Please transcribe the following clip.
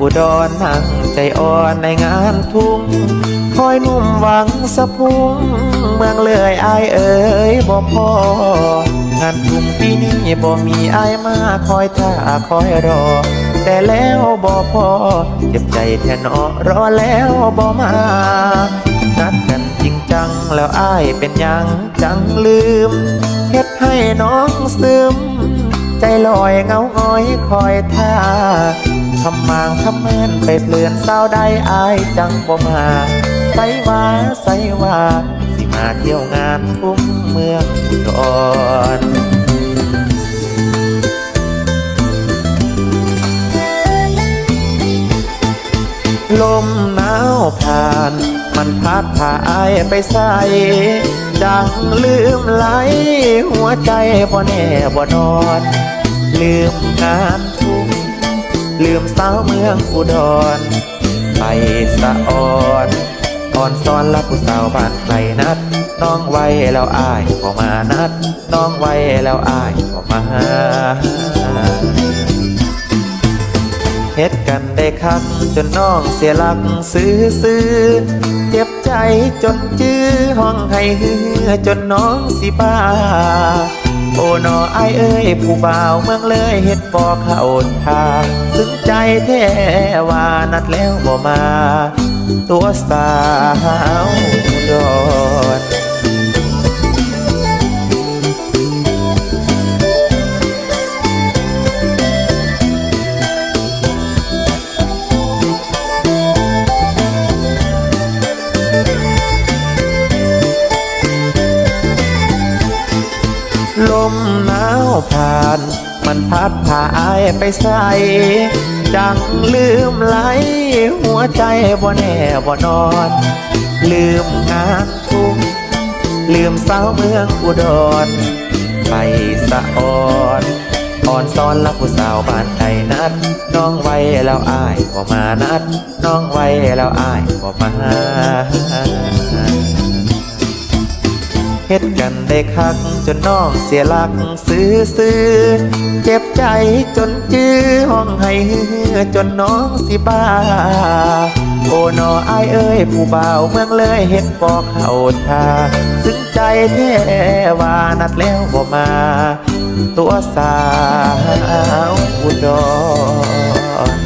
อุดรนั่งใจอ่อนในงานทุ่งคอยนุ่มหวังสะพุงเมืองเลยอายเอ๋ยบ่พองานทุ่งปีนี้บ่มีอายมาคอยท่าคอยรอ แต่แล้วบ่พอเจ็บใจแทนอรอแล้วบ่มานัดกันจริงจังแล้วอายเป็นยังจังลืมเฮ็ดให้น้องซึม ใจลอยเงาง้อยคอยท่า ทำมางทำเมินไปเปลือนเศร้าได้อายจังบ่มาใส่ว่าใส่ว่าสิมาเที่ยวงานทุ่งเมืองอุดรลมหนาวผ่าน มันพัดพาอายไปใส่ดังลืมไหล หัวใจบ่แน่บ่นอน ลืมงาน มสาวเมืองอุดร ไปสะออนอ่อนซ้อนละผู้สาวบ้านไกลนัด น้องไว้แล้วอายก็มานัด น้องไว้แล้วอายก็มาเฮ็ดกันได้คักจนน้องเสียหลักซื้อซื้อ เจ็บใจจนจื้อห้องให้เฮือจนน้องสิบ้า โอ้นอไอเอ้ยผู้บ่าวเมืองเลยเฮ็ดบ่เข้าทางซึ้งใจแท้ว่านัดแล้วบ่มา ตัวสาวดอก หนาวผ่าน มันพัดพาอายไปใส่จังลืมไหล หัวใจบ่แน่บ่นอน ลืมงานทุ่งลืมสาวเมืองอุดร ไปสะอ่อนอ่อนซ้อนละผู้สาวบ้านใดนัด น้องไว้แล้วอายก็มานัด น้องไว้แล้วอายก็มา เฮ็ดกันได้คัก จนน้องเสียหลักซื้อซื้อเจ็บใจจนจื้อห้องให้ฮือจนน้องสิบ้า โอ้นออายเอ้ยผู้บ่าวเมืองเลยเฮ็ดบอกเข้าทาซึ้งใจแท้ว่านัดแล้วบ่มา ตัวสาวอุดร